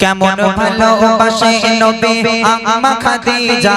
কেমন ভালোবাসে নবী আম্মা খাদিজা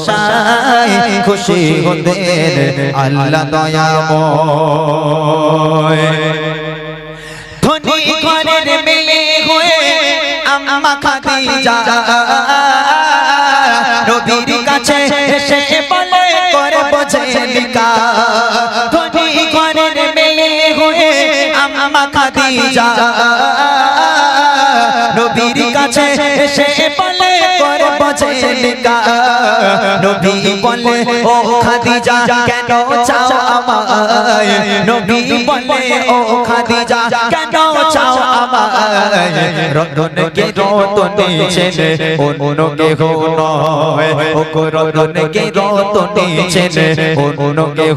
ভালোবাসায় খুশি হতেন। আল্লাহ দয়াময় ধনী ঘরের মেয়ে হয়ে আম্মা খাদিজা নবীর কাছে এসে বলে করে বোঝে লিকা ধনী ঘরের মেয়ে হয়ে আম্মা খাদিজা করে নবী বলে ও খাদিজা কেন চাও আমায়? নবী বলে ও খাদিজা কেন চাও আমায়? রতন কে রতন ছেলে অন্য কে নয়। ও রতন কে রতন ছেলে অন্য কে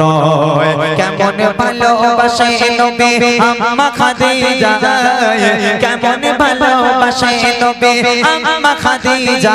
নয়। কেমন ভালোবাসে নবী আম্মা খাদিজা। কেমন ভালোবাসে নবী? আম্মা খাদিজা।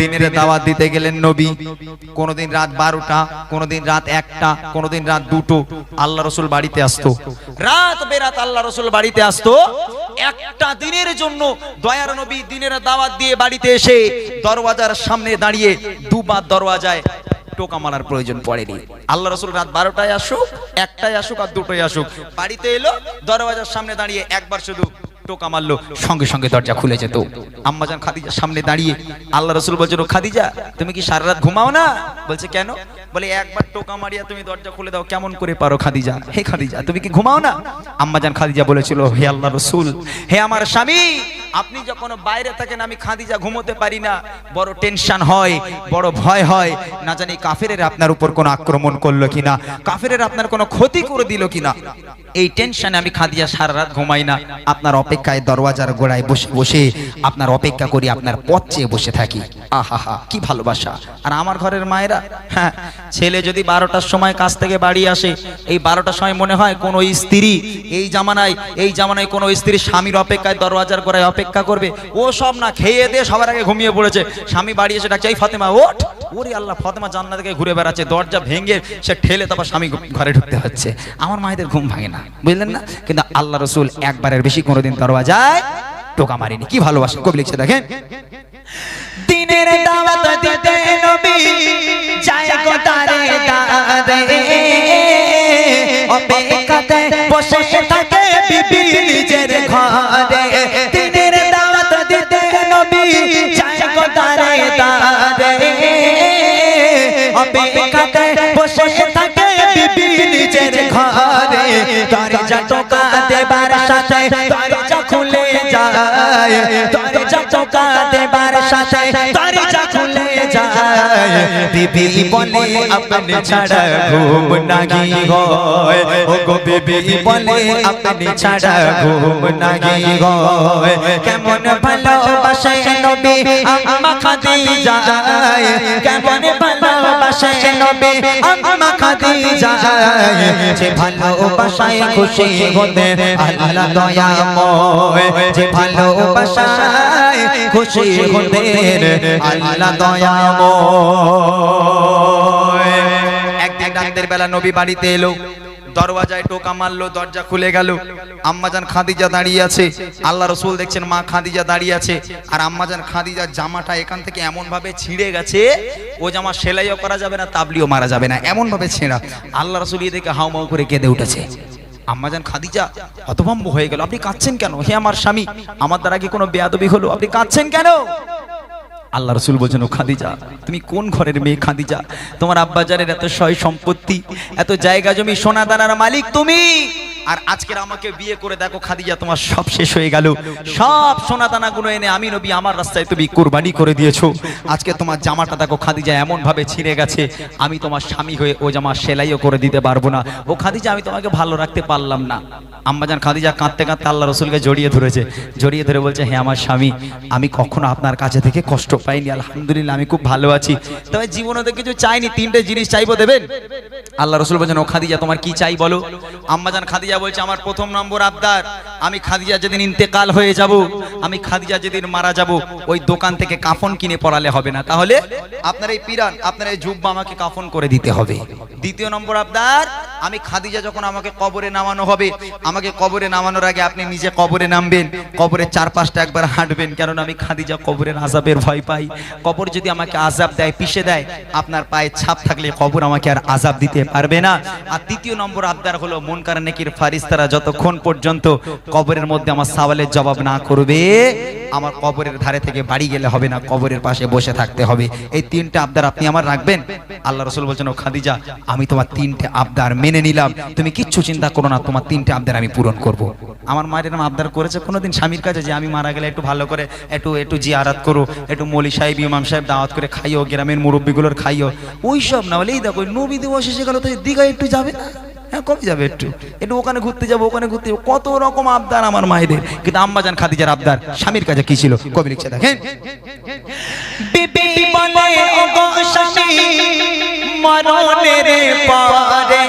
দিনের দাওয়াত দিতে গেলেন নবী। কোনদিন রাত বারোটা, কোনদিন রাত একটা, কোনদিন রাত দুটো। আল্লাহ রসুল বাড়িতে আসতো। রাত বেরাত আল্লাহ রসুল বাড়িতে আসতো। একটা দিনের জন্য দয়ার নবী দিনের দাওয়াত দিয়ে বাড়িতে এসে দরওয়াজার সামনে দাঁড়িয়ে দুবার দরওয়াজায় টোকা মারার প্রয়োজন পড়েনি। আল্লাহ রসুল রাত বারোটায় আসুক, একটায় আসুক আর দুটোই আসুক। বাড়িতে এলো, দরওয়াজার সামনে দাঁড়িয়ে একবার শুধু টোকা মারলো সঙ্গে সঙ্গে দরজা খুলে যেত। আম্মাজান খাদিজার সামনে দাঁড়িয়ে, আল্লাহ রসুল বলছিল, খাদিজা, তুমি কি সারা রাত ঘুমাও না? বলছে, কেন? বলে, একবার টোকা মারিয়া তুমি দরজা খুলে দাও, কেমন করে পারো খাদিজা? হে খাদিজা, তুমি কি ঘুমাও না? আম্মাজান খাদিজা বলেছিল, হে আল্লাহ রসুল, হে আমার স্বামী আপনি যখন বাইরে থাকেন, আমি খাদিজা ঘুমোতে পারি না। বড় টেনশন হয়, বড় ভয় হয়। না জানি কাফেরের আপনার উপর কোনো আক্রমণ করল কিনা, কাফেরের আপনার কোনো ক্ষতি করে দিল কিনা। এই টেনশনে আমি খাদিজা সারা রাত ঘুমাই না। আপনার অপেক্ষায় দরওয়াজার গোড়ায় বসে বসে, আপনার অপেক্ষা করি, আপনার পথ চেয়ে বসে থাকি। আহা হা কি ভালোবাসা। আর আমার ঘরের মায়েরা হ্যাঁ ছেলে যদি বারোটার সময় কাছ থেকে বাড়ি আসে, এই বারোটার সময় মনে হয় কোনো স্ত্রী, এই জামানায় এই জামানায় কোনো স্ত্রী স্বামীর অপেক্ষায় দরওয়াজার গোড়ায় অপেক্ষা করবে। ও সব না খেয়ে দিয়ে সবার আগে ঘুমিয়ে পড়েছে। স্বামী বাড়ি এসে ডাকছে, এই ফাতেমা, ওঠ। ওরে আল্লাহ, ফাতেমা জান্নাত থেকে ঘুরে বেড়াচ্ছে, দরজা ভেঙে সে ঠেলে তারপর স্বামী ঘরে ঢুকতে হচ্ছে। আমার মায়েদের ঘুম ভাঙে না, বুঝলেন না? কিন্তু আল্লাহ রসুল একবারের বেশি কোনোদিন দরওয়াজায় টোকা মারিনি। কি ভালোবাসে কবি লিখছে, দেখেন। দিনের দাওয়াত দিতে নবী যায় গো তারে দাদে অপেক্ষাতে বসে থাকে বিবি নিজের ঘরে। অপেক্ষাতে বসে থাকে বিবি নিজের ঘরে। দরজা সাথে দরজা খুলে যায়। দরজা সাথে দরজা খুলে ছাড়া ঘুম কেমন ভালোবাসে কেমন ভালোবাসে নবী আম্মা খাদিজা। যে ভালোবাসায় খুশি হতে আল্লাহ দয়াময় যে ভালোবাসায় খুশি হতে আল্লাহ দয়াময় একদিন রাতের বেলা নবী বাড়িতে এলো। দরওয়াজায় টোকা মারলো, দরজা খুলে গেল। আম্মাজান খাদিজা দাঁড়িয়ে আছে। আল্লাহ রসুল দেখছেন, মা খাদিজা দাঁড়িয়ে আছে। আর আম্মাজান খাদিজার জামাটা এখান থেকে এমন ভাবে ছিঁড়ে গেছে, ও জামা সেলাইও করা যাবে না, তাবলিও মারা যাবে না এমন ভাবে ছেঁড়া। আল্লাহ রসুল ইয়ে দেখে হাউ মাউ করে কেঁদে উঠেছে। আম্মাজান খাদিজা, হতভম্ব হয়ে গেল। আপনি কাঁদছেন কেন? হে আমার স্বামী, আমার দ্বারা কি কোনো বেয়াদবি হলো? আপনি কাঁদছেন কেন? আল্লাহ রসুল বলছেন, ও খাদিজা, তুমি কোন ঘরের মেয়ে খাদিজা? তোমার আব্বাজারের এত সয় সম্পত্তি, এত জায়গা জমি সোনা দানার মালিক তুমি? আর আজকের আমাকে বিয়ে করে দেখো খাদিজা তোমার সব শেষ হয়ে গেল। সব সোনা দানা গুলো এনে আমি নবী আমার রাস্তায় তুমি কুরবানি করে দিয়েছ। আজকে তোমার জামাটা দেখো খাদিজা এমন ভাবে ছিঁড়ে গেছে। আমি তোমার স্বামী হয়ে ও জামা সেলাইও করে দিতে পারব না। ও খাদিজা, আমি তোমাকে ভালো রাখতে পারলাম না। আম্মাজান খাদিজা কাঁদতে কাঁদতে আল্লাহ রসুলকে জড়িয়ে ধরেছে। জড়িয়ে ধরে বলছে হ্যাঁ আমার স্বামী, আমি কখনো আপনার কাছে থেকে কষ্ট পাইনি। আলহামদুলিল্লাহ, আমি খুব ভালো আছি। তবে জীবনে তো কিছু চাইনি, তিনটে জিনিস চাইব দেবেন? আল্লাহ রসুল বলছেন, ও খাদিজা, তোমার কি চাই বলো? আম্মাজান খাদিজা বলছে, আমার প্রথম নম্বর আবদার, আমি খাদিজা যেদিন ইন্তেকাল হয়ে যাব, আমি খাদিজা যেদিন মারা যাব, ওই দোকান থেকে কাফন কিনে পড়ালে হবে না। তাহলে আপনার এই পিরান, আপনার এই জুব্বা আমাকে কাফন করে দিতে হবে। দ্বিতীয় নম্বর আবদার আমি খাদিজা যখন আমাকে কবরে নামানো হবে, আমাকে কবরে নামানোর আগে আপনি নিজে কবরে নামবেন, কবরের চারপাশটা একবার হাঁটবেন কারণ আমি খাদিজা কবরের আজাবের ভয় পাই। কবর যদি আমাকে আজাব দেয়, পিষে দেয়, আপনার পায়ে ছাপ থাকলে কবর আমাকে আর আজাব দিতে পারবে না। আর তৃতীয় নম্বর আবদার হলো মনকার নেকির ফারিস্তারা যতক্ষণ পর্যন্ত কবরের মধ্যে আমার সওয়ালের জবাব না করবে আমার কবরের ধারে থেকে বাড়ি গেলে হবে না, কবরের পাশে বসে থাকতে হবে। এই তিনটে আবদার আপনি আমার রাখবেন? আল্লাহ রসুল বলছেন, ও খাদিজা, আমি তোমার তিনটে আবদার মেনে নিলাম। তুমি কিচ্ছু চিন্তা করো না, তোমার তিনটে আবদার আমি পূরণ করব। আমার মায়ের এরকম আবদার করেছে কোনোদিন স্বামীর কাছে যে আমি মারা গেলে একটু ভালো করে, একটু একটু জি আরাত করো, একটু মলি সাহেব, ইমাম সাহেব দাওয়াত করে খাইও, গ্রামের মুরব্বীগুলোর খাইও। ওই সব না বলে এই দেখো নবী দিবস এসে গেল, তো দীঘায় একটু যাবে না? হ্যাঁ কবে যাবে একটু। একটু ওখানে ঘুরতে যাব, ওখানে ঘুরতে যাব। কত রকম আবদার আমার মায়েদের। কিন্তু আম্মাজান খাদিজার আবদার, স্বামীর কাছে কি ছিল? কবি লিখছে, দেখেন। মরণের পরে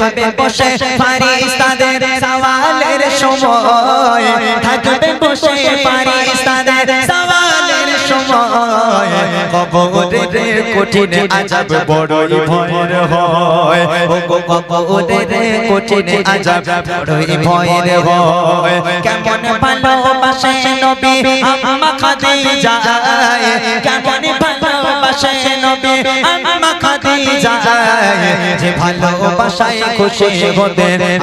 থাকবে বসে ফারিস্তাদের সওয়ালের সময়। থাকবে বসে ফারিস্তাদের সওয়ালের সময়। কবরের কঠিন আজাব বড়ই ভয়ের হয়। ও কবরের কঠিন আজাব বড়ই ভয়ের হয়। কেমন ভালোবাসে নবী আম্মা খাদিজা। কেমন নবী আম্মা খাদিজা যে ভালোবাসায় খুশি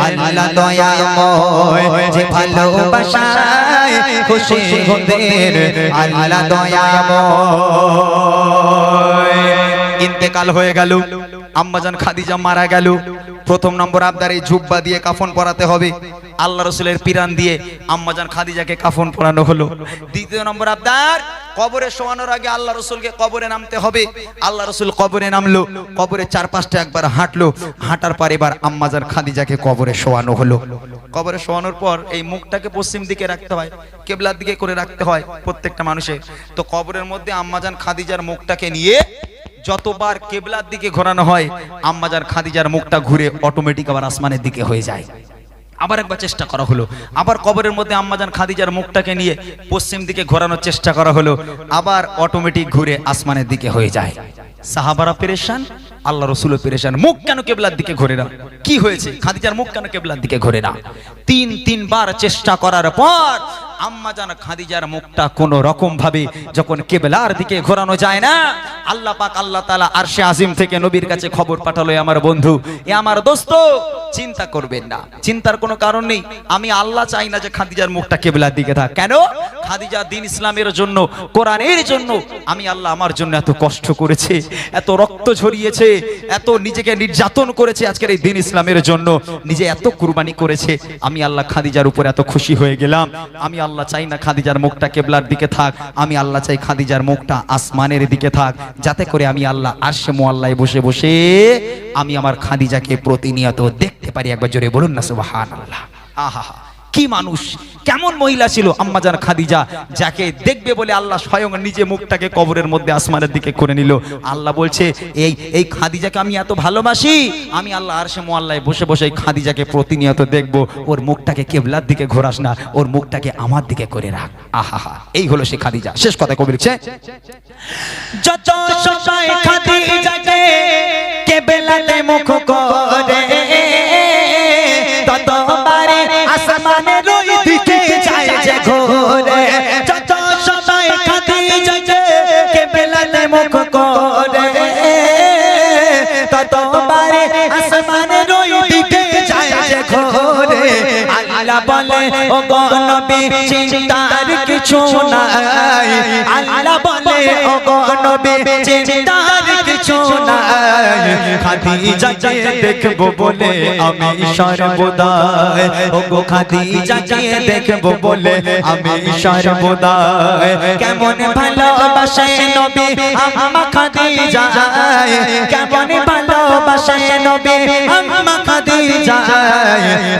আল্লাহ দয়াময় যে ভালোবাসায় খুশি আল্লাহ দয়াময় ইন্তেকাল হয়ে গেল, আম্মাজান খাদিজা মারা গেল। প্রথম নম্বর আবদার এই জুব্বা দিয়ে কাফন পরাতে হবে। আল্লাহ রসুলের পিরান দিয়ে আম্মাজান খাদিজাকে কাফন পরানো হলো। দ্বিতীয় নম্বর আবদার, কবরে শোয়ানোর আগে আল্লাহ রসুলকে কবরে নামতে হবে। আল্লাহ রসুল কবরে নামলো, কবরে চারপাশটা একবার হাঁটলো, হাঁটার পর এবার আম্মাজান খাদিজাকে কবরে শোয়ানো হলো। কবরে শোয়ানোর পর এই মুখটাকে পশ্চিম দিকে রাখতে হয়, কেবলার দিকে করে রাখতে হয় প্রত্যেকটা মানুষের তো কবরের মধ্যে আম্মাজান খাদিজার মুখটাকে নিয়ে যতবার কেবলার দিকে ঘোরানো হয় আম্মাজার খাদিজার মুখটা ঘুরে অটোমেটিক আবার আসমানের দিকে হয়ে যায়। আবার একবার চেষ্টা করা হলো। আবার কবরের মধ্যে আম্মাজান খাদিজার মুখটাকে নিয়ে পশ্চিম দিকে ঘোরানোর চেষ্টা করা হলো। আবার অটোমেটিক ঘুরে আসমানের দিকে হয়ে যায়। সাহাবারা পেরেশান, আল্লাহ রসুলও পেরেশান। মুখ কেন কেবলার দিকে ঘোরে না? কি হয়েছে? খাদিজার মুখ কেন কেবলার দিকে ঘোরে না? তিন তিনবার চেষ্টা করার পর আম্মা খাদিজার মুখটা কোন রকম ভাবে যখন কেবলার দিকে ঘোরানো যায় না, আল্লাহ পাক আল্লাহ তালা আরশে আজিম থেকে নবীর কাছে খবর পাঠালো আমার বন্ধু, এ আমার দোস্ত, চিন্তা করবেন না, চিন্তার কোনো কারণ নেই, আমি আল্লাহ চাই না যে খাদিজার মুখটা কেবলার দিকে থাক। কেন? খাদিজা দিন ইসলামের জন্য, কোরআনের জন্য, আমি আল্লাহ আমার জন্য এত কষ্ট করেছে, এত রক্ত ঝরিয়েছে, এত নিজেকে নির্যাতন করেছে আজকের এই দিন ইসলামের জন্য, নিজে এত কুরবানি করেছে, আমি আল্লাহ খাদিজার উপর এত খুশি হয়ে গেলাম, আমি আল্লাহ চাই না খাদিজার মুখটা কেবলার দিকে থাক। আমি আল্লাহ চাই খাদিজার মুখটা আসমানের দিকে থাক। যাতে করে আমি আল্লাহ আরশে মোয়াল্লায় বসে বসে আমি আমার খাদিজাকে প্রতিনিয়ত দেখতে পারি। একবার জোরে বলুন না সুবাহ আল্লাহ আহা। কি মানুষ? কেমন মহিলা ছিল? আম্মাজান খাদিজা, যাকে দেখবে বলে আল্লাহ স্বয়ং নিজে মুখটাকে কবরের মধ্যে আসমানের দিকে করে নিল। আল্লাহ বলছে, এই এই খাদিজাকে আমি এত ভালোবাসি, আমি আল্লাহ আরশে মোয়াল্লায় বসে বসে এই খাদিজাকে প্রতিনিয়ত দেখব। ওর মুখটাকে কেবলার দিকে ঘোরাস না, ওর মুখটাকে আমার দিকে করে রাখ। আহা এই হলো সে খাদিজা। শেষ কথা কবি লিখছে। যত সময় খাদিজাকে কেবলাতে মুখ করে কেবলাতে ও গো চিন্তার কিছু নাই। আল্লাহ বলে ও গো চিন্তার কিছু নাই। খাদিজাকে দেখব বলে আমি সর্বদা ও গো খাদিজাকে দেখব বলে আমি সর্বদা কেমন ভালোবাসে নবী আম্মা খাদিজা কেমন ভালোবাসে নবী আম্মা খাদিজা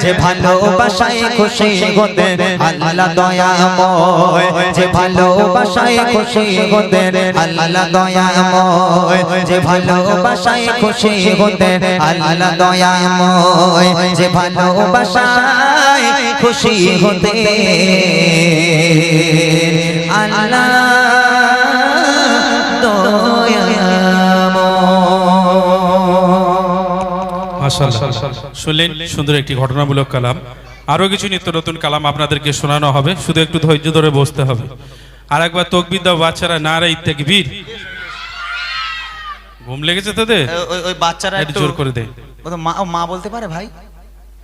যে ভালোবাসায় খুশি হতে আল্লাহ দয়াময় যে ভালোবাসায় খুশি হতে আল্লাহ দয়াময় যে ভালোবাসায় খুশি হতে আল্লাহ দয়াময় যে ভালোবাসায় খুশি হতে আল্লাহ দয়াময় মাশাআল্লাহ। শুনলেন সুন্দর একটি ঘটনামূলক কালাম। আরও কিছু নিত্য নতুন কালাম আপনাদেরকে শোনানো হবে শুধু একটু ধৈর্য ধরে বসতে হবে। আর একবার তকবির দাও বাচ্চারা নারাই তেকবীর। ঘুম লেগেছে তোদের? ওই ওই বাচ্চারা একটু জোর করে দে। মা মা বলতে পারে ভাই?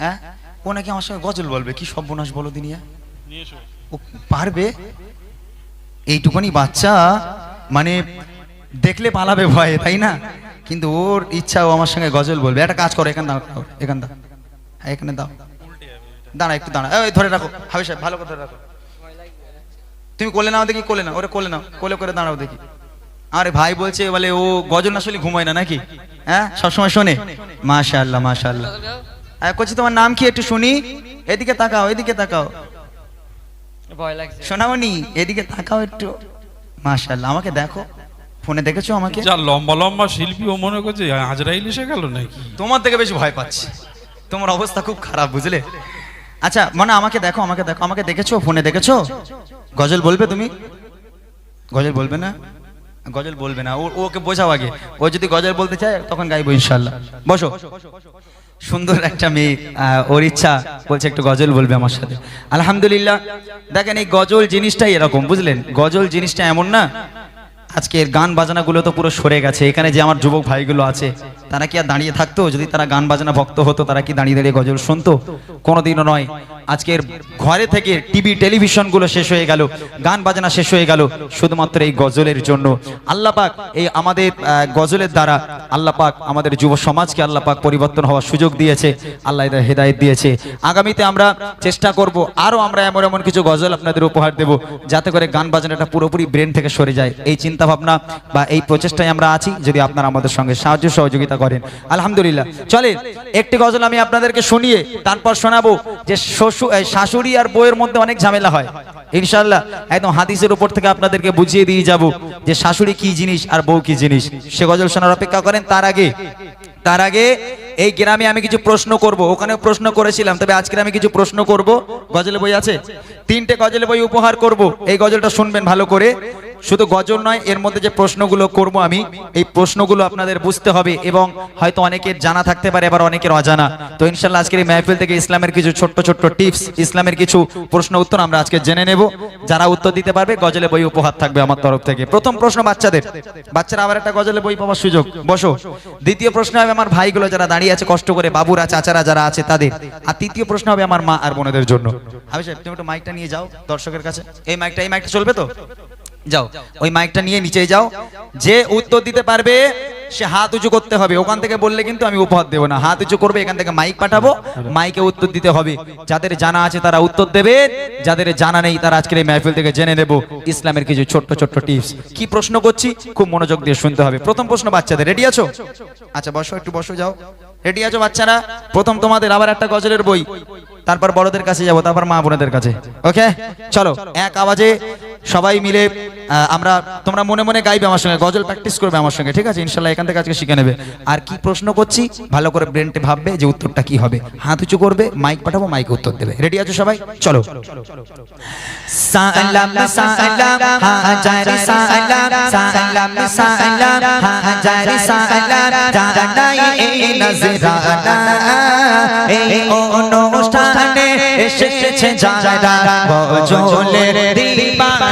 হ্যাঁ? ও নাকি আমার সঙ্গে গজল বলবে কি সর্বনাশ বলো দিনিয়া ও পারবে? এইটুকুনি বাচ্চা মানে দেখলে পালাবে ভয়ে তাই না? কিন্তু ওর ইচ্ছা ও আমার সঙ্গে গজল বলবে। একটা কাজ করো এখানে দাও এখানে দাও। হ্যাঁ, এখানে দাও। দাঁড়া একটু দাঁড়া। এই ধরে রাখো। হাবি সাহেব ভালো করে ধরে রাখো। তুমি কোলে নাও দেখি কোলে নাও। ওরে কোলে নাও। কোলে করে দাঁড়াও দেখি। আরে ভাই বলছে বলে ও গজল আসলে ঘুমায় না নাকি? হ্যাঁ? সবসময় শোনে? মাশাআল্লাহ মাশাআল্লাহ। হ্যাঁ করছি তোমার নাম কি একটু শুনি? এদিকে তাকাও এদিকে তাকাও। ভয় লাগছে। শোনাওনি এদিকে তাকাও একটু। মাশাআল্লাহ আমাকে দেখো। ফোনে দেখেছ আমাকে? যা লম্বা লম্বা শিল্পী ও মনে করছে হাজরাইল এসে গেল নাকি? তোমার থেকে বেশি ভয় পাচ্ছি। তোমার অবস্থা খুব খারাপ বুঝলে? আচ্ছা মানে আমাকে দেখো আমাকে দেখো, আমাকে দেখেছ? ফোনে দেখেছ? গজল বলবে তুমি? গজল বলবে না? গজল বলবে না, ও ওকে বোঝাও আগে। ও যদি গজল বলতে চায়, তখন গাইবো ইনশাল্লাহ বসো। সুন্দর একটা মেয়ে ওর ইচ্ছা বলছে একটু গজল বলবে আমার সাথে। আলহামদুলিল্লাহ। দেখেন, এই গজল জিনিসটাই এরকম, বুঝলেন? গজল জিনিসটা এমন না। আজকের গান বাজনাগুলো তো পুরো সরে গেছে। এখানে যে আমার যুবক ভাইগুলো আছে তারা কি আর দাঁড়িয়ে থাকতো? যদি তারা গান বাজনা ভক্ত হতো, তারা কি দাঁড়িয়ে দাঁড়িয়ে গজল শুনতো? কোনোদিনও নয়। আজকের ঘরে থেকে টিভি টেলিভিশনগুলো শেষ হয়ে গেল, গান বাজনা শেষ হয়ে গেল, শুধুমাত্র এই গজলের জন্য। আল্লাহ পাক এই আমাদের গজলের দ্বারা আল্লাহ পাক আমাদের যুব সমাজকে আল্লাহ পাক পরিবর্তন হওয়ার সুযোগ দিয়েছে, আল্লাহ হেদায়েত দিয়েছে। আগামীতে আমরা চেষ্টা করব, আরও আমরা এমন এমন কিছু গজল আপনাদের উপহার দেব, যাতে করে গান বাজনাটা পুরোপুরি ব্রেন থেকে সরে যায়। এই চিন্তা ভাবনা বা এই প্রচেষ্টায় আমরা আছি, যদি আপনারা আমাদের সঙ্গে সাহায্য, সহযোগিতা করেন। আলহামদুলিল্লাহ। চলে একটি গজল আমি আপনাদেরকে শুনিয়ে তারপর শোনাবো যে শ্বশুর শাশুড়ি আর বইয়ের মধ্যে অনেক ঝামেলা হয়। ইনশাল্লাহ একদম হাদিসের উপর থেকে আপনাদেরকে বুঝিয়ে দিয়ে যাব যে শাশুড়ি কি জিনিস আর বউ কি জিনিস। সে গজল শোনার অপেক্ষা করেন, তার আগে তার আগে এই গ্রামে আমি কিছু প্রশ্ন করব। ওখানে প্রশ্ন করেছিলাম, তবে আজকে আমি কিছু প্রশ্ন করব। গজল বই আছে? তিনটে গজল বই উপহার করব। এই গজলটা শুনবেন ভালো করে। শুধু গজল নয়, এর মধ্যে যে প্রশ্নগুলো করব আমি, এই প্রশ্নগুলো আপনাদের বুঝতে হবে এবং হয়তো অনেকের জানা থাকতে পারে, আবার অনেকের অজানা। তো ইনশাল্লাহ আজকের এই মেহফিল থেকে ইসলামের কিছু ছোট্ট ছোট্ট টিপস, ইসলামের কিছু প্রশ্ন উত্তর আমরা আজকে জেনে নেব। যারা উত্তর দিতে পারবে, গজলে বই উপহার থাকবে আমার তরফ থেকে। প্রথম প্রশ্ন বাচ্চাদের। বাচ্চারা আবার একটা গজলে বই পাওয়ার সুযোগ। বসো। দ্বিতীয় প্রশ্ন হবে আমার ভাইগুলো যারা দাঁড়িয়ে আছে, কষ্ট করে বাবুরা, চাচারা যারা আছে তাদের। আর তৃতীয় প্রশ্ন হবে আমার মা আর বোনেদের জন্য। হাবি সাহেব, তুমি একটু মাইকটা নিয়ে যাও দর্শকের কাছে। এই মাইকটা এই মাইকটা চলবে তো? যাও। ওই মাইকটা নিয়ে নিচে যাও। যে উত্তর দিতে পারবে সে হাত উঁচু করতে হবে। ওখান থেকে বললে কিন্তু আমি উপহার দেবো না। হাত উঁচু করবে, এখান থেকে মাইক পাঠাবো। মাইকে উত্তর দিতে হবে। যাদের জানা আছে তারা উত্তর দেবে। যাদের জানা নেই তারা আজকের এই মেহফিল থেকে জেনে নেব। ইসলামের কিছু ছোট্ট ছোট্ট টিপস। কি প্রশ্ন করছি? খুব মনোযোগ দিয়ে শুনতে হবে। প্রথম প্রশ্ন, বাচ্চাদের। রেডি আছো? আচ্ছা বসো, একটু বসো, যাও। রেডি আছো, বাচ্চারা? প্রথম তোমাদের আবার একটা গজলের বই। তারপর বড়দের কাছে যাব, তারপর মা বোনেদের কাছে। ওকে চলো, এক আওয়াজে সবাই মিলে আমরা, তোমরা মনে মনে গাইবে আমার সঙ্গে, গজল প্র্যাকটিস করবে আমার সঙ্গে, ঠিক আছে? ইনশাল্লাহ এখান থেকে আজকে শিখে নেবে। আর কি প্রশ্ন করছি? ভালো করে ব্রেনটে ভাববে যে উত্তরটা কি হবে। হাত উঁচু করবে মাইক পাঠাবো মাইকে উত্তর দেবে। রেডি আছো সবাই? চলো। অনুষ্ঠানে এসেছে যারা গজলের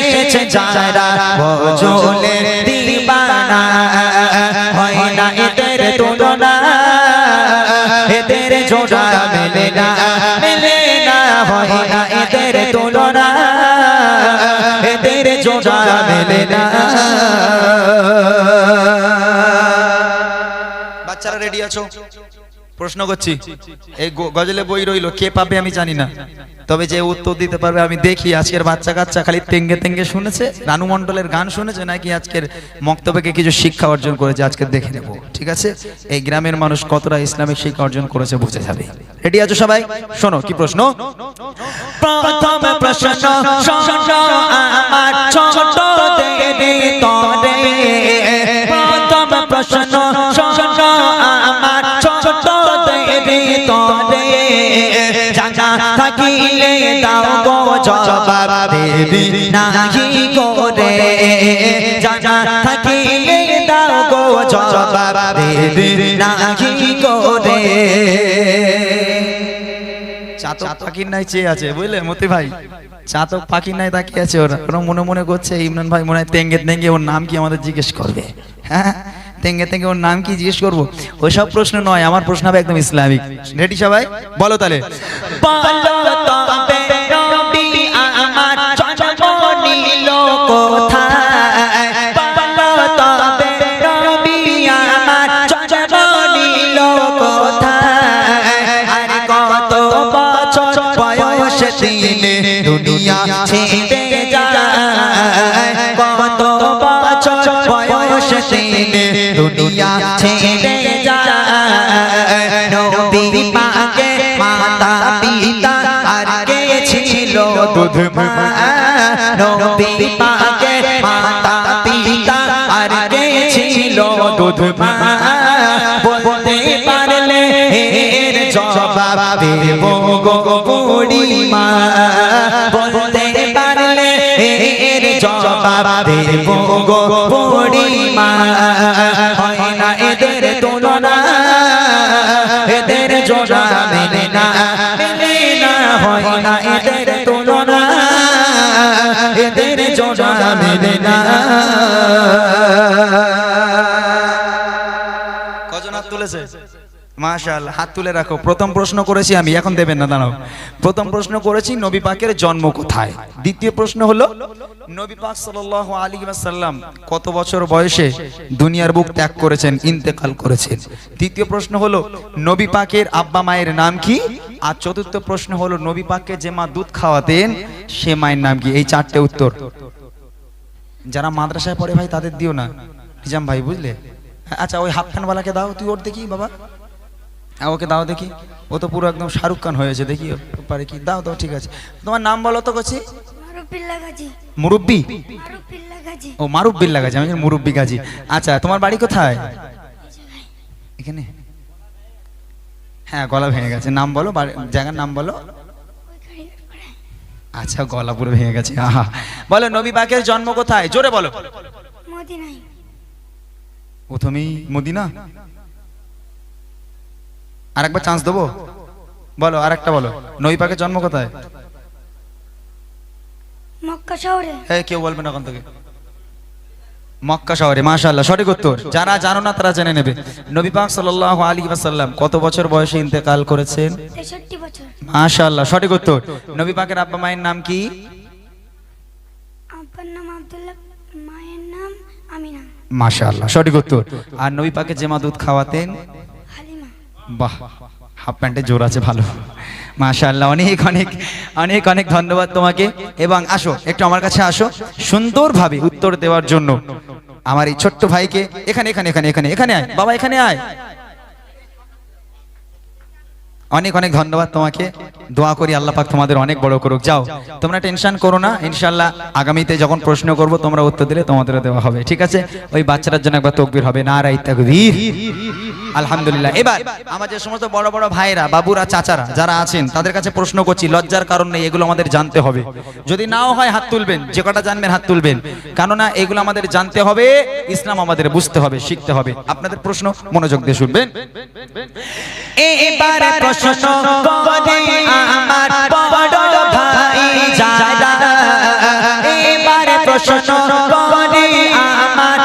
এসেছে যারা গজলে দিবানা। হয় না এদের তুলনা, এদের জোড়া মেলে না মেলে না। হয় না এদের তুলনা, এদের জোড়া মেলে না। বাচ্চারা রেডি আছো? প্রশ্ন করছি, এই গজলে বই রইল, কে পাবে আমি জানি না। তবে যে উত্তর দিতে পারবে, আমি দেখি, আজকের বাচ্চা কাচ্চা খালি তেঙ্গে তেঙ্গে শুনেছে, রানু মণ্ডলের গান শুনেছে, নাকি আজকের মক্তব্যকে কিছু শিক্ষা অর্জন করেছে, আজকে দেখে নেব। ঠিক আছে? এই গ্রামের মানুষ কতটা ইসলামিক শিক্ষা অর্জন করেছে বুঝে যাবে রেডি আছো সবাই? শোনো, কি প্রশ্ন? প্রথম প্রশ্ন প্রথম প্রশ্ন দাও গো জবাব দেবি। নাহি করে জানা থাকিলে দাও গো জবাব দেবি। নাহি করে। চাতক পাখির নাই চেয়ে আছে বুঝলে মতি ভাই? চাতক পাখির নাই তাকিয়ে আছে ওরা। ওরা মনে মনে করছে ইমরান ভাই মনে হয় তেঙ্গে তেঙ্গে ওর নাম কি আমাদের জিজ্ঞেস করবে? হ্যাঁ? তেঙ্গে তেঙ্গে ওর নাম কি জিজ্ঞেস করব? ওইসব প্রশ্ন নয় আমার প্রশ্ন হবে একদম ইসলামিক। রেডি সবাই? বলো তাহলে। দুনিয়া ছেড়ে যায়। নবী পাকে মাতা পিতা আর কে ছিল দুধ নবী পাকে মাতা পিতা আর কে ছিল দুধ বলতে পারলে জবাব দেব গো বলতে জবাব দেব গো বুড়ি মা হয় না এদের তুলনা, এদের জোড়া মেলে না। মেলে না, হয় না এদের তুলনা, এদের জোড়া মেলে না। কজন তুলেছে? মাশাআল্লাহ, হাত তুলে রাখো। প্রথম প্রশ্ন করেছি আমি, এখন দেবেন না, দাঁড়াও। প্রথম প্রশ্ন করেছি, নবী পাকের জন্ম কোথায়? দ্বিতীয় প্রশ্ন হলো, নবী পাক সাল্লাল্লাহু আলাইহি ওয়াসাল্লাম কত বছর বয়সে দুনিয়ার বুক ত্যাগ করেছেন, ইন্তেকাল করেছেন? তৃতীয় প্রশ্ন হলো, নবী পাকের আব্বা মায়ের নাম কি? আর চতুর্থ প্রশ্ন হলো, নবী পাককে যে মা দুধ খাওয়াতেন, সে মায়ের নাম কি? এই চারটে উত্তর। যারা মাদ্রাসায় পড়ে ভাই, তাদের দিও না। নিজাম ভাই, বুঝলে? আচ্ছা ওই হাফ প্যান্টওয়ালাকে দাও, তুই ওর দেখি, বাবা। ওকে দাও দেখি। ও তো পুরো একদম শাহরুখ খান হয়েছে দেখি পারে কি। দাও দাও ঠিক আছে। তোমার নাম বলো তো গাজী। মুরব্বি? ও মারুব বিল্লা গাজী আমি মুরব্বি গাজী। আচ্ছা তোমার বাড়ি কোথায়? এখানে? হ্যাঁ গলা ভেঙে গেছে। নাম বলো জায়গার নাম বলো। আচ্ছা গলা পুরো ভেঙে গেছে। আহা। বলো নবী পাকের জন্ম কোথায়? জোরে বলো। প্রথমেই মদিনা? আরেকবার চান্স দেবো? বলো আরেকটা বলো। নবী পাকের জন্ম কোথায়? মক্কা শহরে। এই কেউ বলবে না ওখান থেকে। মক্কা শহরে মাশাআল্লাহ সঠিক উত্তর। যারা জানো না তারা জেনে নেবে। নবী পাক সাল্লাল্লাহু আলাইহি ওয়াসাল্লাম কত বছর বয়সে ইন্তেকাল করেছেন? তেষট্টি বছর। মাশাআল্লাহ সঠিক উত্তর। নবী পাকের আব্বা মায়ের নাম কি? আব্বার নাম আব্দুল্লাহ মায়ের নাম আমিনা। মাশাআল্লাহ সঠিক উত্তর। আর নবী পাকে যে মা দুধ খাওয়াতেন? বাহ, হাফ প্যান্টে জোর আছে, ভালো। মাশাআল্লাহ, অনেক অনেক অনেক অনেক ধন্যবাদ তোমাকে। এবং আসো, একটু আমার কাছে আসো। সুন্দরভাবে উত্তর দেওয়ার জন্য। আমার এই ছোট্ট ভাইকে, এখানে এখানে এখানে এখানে এখানে আয়। বাবা, এখানে আয়। অনেক অনেক ধন্যবাদ তোমাকে। দোয়া করি আল্লাহ পাক তোমাদের অনেক বড় করুক। যাও, তোমরা টেনশন করো না। ইনশাল্লাহ আগামীতে যখন প্রশ্ন করব, তোমরা উত্তর দিলে তোমাদেরও দেওয়া হবে। ঠিক আছে? ওই বাচ্চাটার জন্য একবার তকবির হবে। না রাই তাকবীর। আলহামদুলিল্লাহ। এবার আমার যে সমস্ত বড় বড় ভাইরা বাবুরা চাচারা যারা আছেন তাদের কাছে প্রশ্ন করছি লজ্জার কারণ নেই এগুলো আমাদের জানতে হবে। যদি নাও হয় হাত তুলবেন যে কটা জানবেন হাত তুলবেন। কেননা এগুলো আমাদের জানতে হবে ইসলাম আমাদের বুঝতে হবে শিখতে হবে। আপনাদের প্রশ্ন মনোযোগ দিয়ে শুনবেন। এবার প্রশ্ন করে আমার বড় ভাই যারা এবার প্রশ্ন করে আমার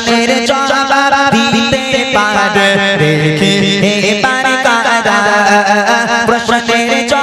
প্রশ্নের জবাব দিতে পারে। রেখে এবার কারা? প্রশ্নের জবাব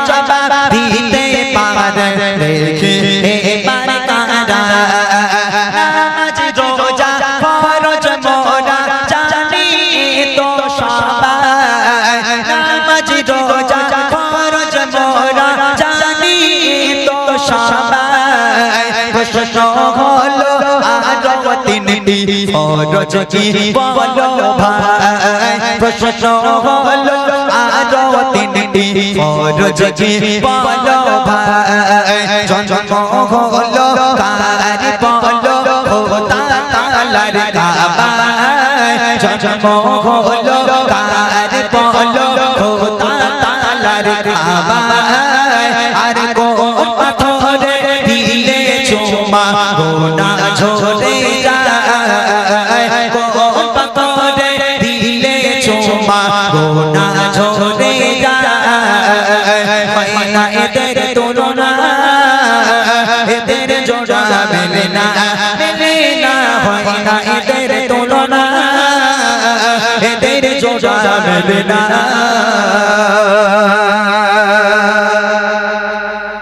ফরজ কি বলো ভাই প্রশ্ন হলো আরও তিনটি ফরজ কি বলো ভাই জন্ম হলো কার বলো খোদা তালার কাবায় জন্ম হলো কার বলো খোদা তালার কাবায় আর কোন পাথরে দিলে চুমা গোনা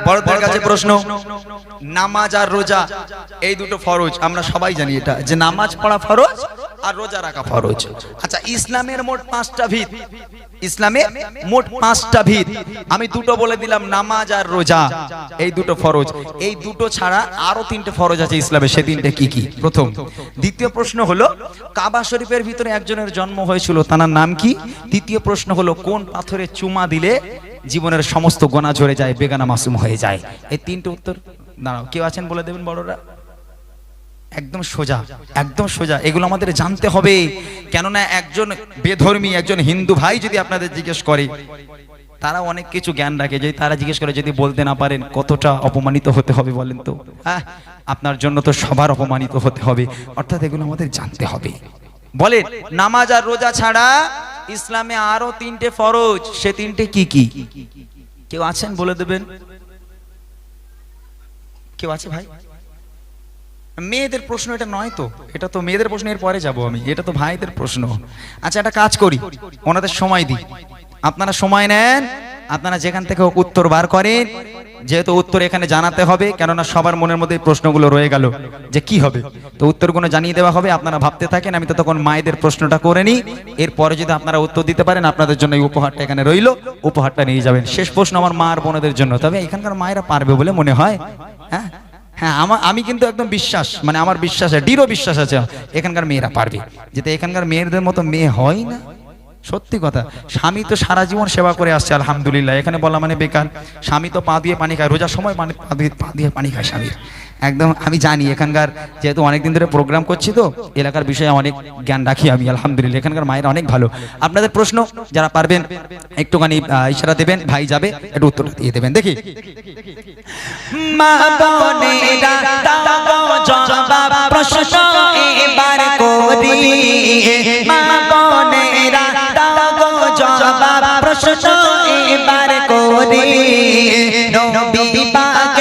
বড়দের কাছে প্রশ্ন, নামাজ আর রোজা, এই দুটো ফরজ, আমরা সবাই জানি এটা, যে নামাজ পড়া ফরজ আর রোজা রাখা ফরজ। আচ্ছা ইসলামের মোট পাঁচটা ভিত। ইসলামে মোট পাঁচটা ভিত। আমি দুটো বলে দিলাম, নামাজ আর রোজা। এই দুটো ফরজ। এই দুটো ছাড়া আরও তিনটে ফরজ আছে ইসলামে। সে তিনটে কি কি? প্রথম, দ্বিতীয় প্রশ্ন হলো, কাবা শরীফের ভিতরে একজনের জন্ম হয়েছিল তার নাম কি? তৃতীয় প্রশ্ন হলো, কোন পাথরে চুমা দিলে জীবনের সমস্ত গোনা ঝরে যায়, বেগানা মাসুম হয়ে যায়? এই তিনটে উত্তর। দাঁড়াও, কেউ আছেন বলে দেবেন বড়রা? একদম সোজা একদম সোজা। এগুলো আমাদের জানতে হবে। কেননা একজন বেধর্মী, একজন হিন্দু ভাই যদি আপনাদের জিজ্ঞেস করে তারা অনেক কিছু জ্ঞান রাখে। যদি তারা জিজ্ঞেস করে, যদি বলতে না পারেন, কতটা অপমানিত হতে হবে বলেন তো? হ্যাঁ আপনার জন্য তো সবার অপমানিত হতে হবে। অর্থাৎ এগুলো আমাদের জানতে হবে। বলেন, নামাজ আর রোজা ছাড়া ইসলামে আরও তিনটে ফরজ। সে তিনটে কি কি? কেউ আছেন বলে দেবেন? কেউ আছে ভাই? মেয়েদের প্রশ্ন এটা নয় তো। এটা তো মেয়েদের প্রশ্ন, এর পরে যাব আমি। এটা তো ভাইদের প্রশ্ন। আচ্ছা একটা কাজ করি। ওনাদের সময় দিই। আপনারা সময় নেন, আপনারা যেখান থেকে উত্তর বার করেন। যেহেতু উত্তর এখানে জানাতে হবে, কেননা সবার মনের মধ্যে প্রশ্নগুলো রয়ে গেল যে কি হবে। তো উত্তরগুলো জানিয়ে দেওয়া হবে, আপনারা ভাবতে থাকেন, আমি তো তখন মায়েদের প্রশ্নটা করে নিই। এরপরে যদি আপনারা উত্তর দিতে পারেন, আপনাদের জন্য এই উপহারটা এখানে রইল। উপহারটা নিয়ে যাবেন। শেষ প্রশ্ন আমার মা আর বোনেদের জন্য। তবে এখানকার মায়েরা পারবে বলে মনে হয় হ্যাঁ? হ্যাঁ আমার আমি কিন্তু একদম বিশ্বাস মানে আমার বিশ্বাস আছে দৃঢ় বিশ্বাস আছে এখানকার মেয়েরা পারবে। যেতে এখানকার মেয়েদের মতো মেয়ে হয় না। সত্যি কথা, স্বামী তো সারা জীবন সেবা করে আসছে, আলহামদুলিল্লাহ। এখানে বলা মানে বেকার, স্বামী তো পা দিয়ে পানি খায়, রোজার সময় মানে পা দিয়ে পা দিয়ে পানি খায় স্বামীর। একদম, আমি জানি, এখানকার যেহেতু অনেকদিন ধরে প্রোগ্রাম করছি তো, এলাকার বিষয়ে অনেক জ্ঞান রাখি আমি, আলহামদুলিল্লাহ, এখানকার মায়ের অনেক ভালো। আপনাদের প্রশ্ন যারা পারবেন, একটুখানি ইশারা দেবেন, ভাই যাবে, একটু উত্তর দিয়ে দেবেন, দেখি। প্রশ্ন এবার করি নবী পাকের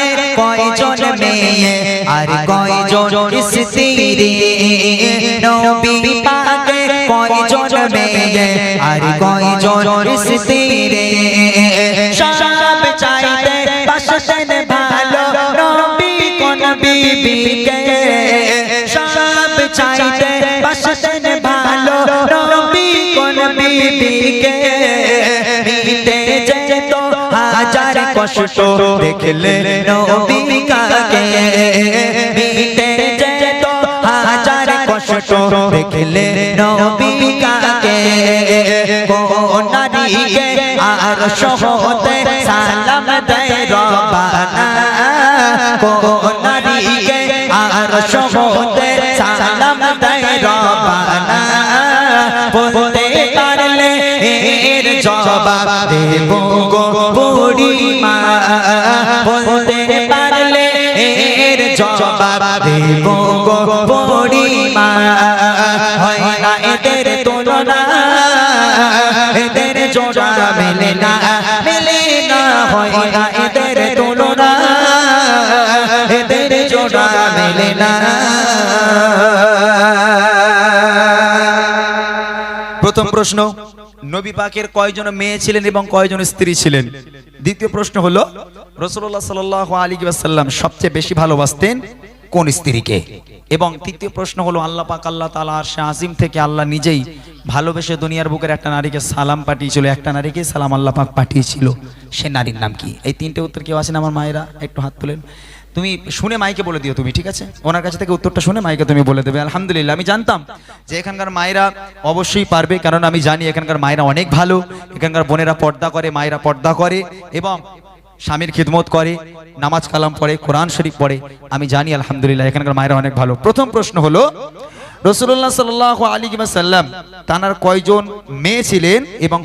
কয়জন মেয়ে আর কয়জন স্ত্রী নবী পাকের কয়জন মেয়ে আর কয়জন স্ত্রী সব চাইতে বাসতেন ভালো নবী কোন বিবিকে সব চাইতে বাসতেন ভালো নবী কোন বিবিকে কষ্ট দেখলে নবিকাকে মিটে যেত হাজার কষ্ট দেখলে নবিকাকে কোনারিকে আর সহতে সালাম দেয় রবানা কোনারিকে আর সহতে সালাম দেয় রবানা বলতে পারলে এর জবাব দেব গো। বলতে পারলে এর জবাব দেব গো হয় না এদের তুলনা, এদের মেলে না মেলে না। হয় না এদের তুলনা, এদের মেলে না। প্রথম প্রশ্ন, নবী পাকের কয়জন মেয়ে ছিলেন এবং কয়জন স্ত্রী ছিলেন? দ্বিতীয় প্রশ্ন হলো রসুল্লাহ সাল আলী সাল্লাম সবচেয়ে বেশি ভালোবাসতেন কোন স্ত্রীকে? এবং তৃতীয় প্রশ্ন হলো, আল্লাহ পাক আল্লাহ তালা আর আজিম থেকে আল্লাহ নিজেই ভালোবেসে দুনিয়ার বুকের একটা নারীকে সালাম পাঠিয়েছিল, একটা নারীকে সালাম আল্লাহ পাক পাঠিয়েছিল। সে নারীর নাম কি? এই তিনটে উত্তর কেউ আছেন আমার মায়েরা? একটু হাত তোলেন। তুমি শুনে মাইকে বলে দিও তুমি, ঠিক আছে? ওনার কাছে থেকে উত্তরটা শুনে মাইকে তুমি বলে দেবে। আলহামদুলিল্লাহ, আমি জানতাম যে এখানকার মায়েরা অবশ্যই পারবে, কারণ আমি জানি এখানকার মায়েরা অনেক ভালো। এখানকার বোনেরা পর্দা করে, মায়েরা পর্দা করে এবং স্বামীর খিদমত করে, নামাজ কালাম পড়ে, কোরআন শরীফ পড়ে, আমি জানি আলহামদুলিল্লাহ, এখানকার মায়েরা অনেক ভালো। প্রথম প্রশ্ন হলো রসুল্লাহ সাল্লাহ আলী সাল্লাম তানার কয়জন মেয়ে ছিলেন এবং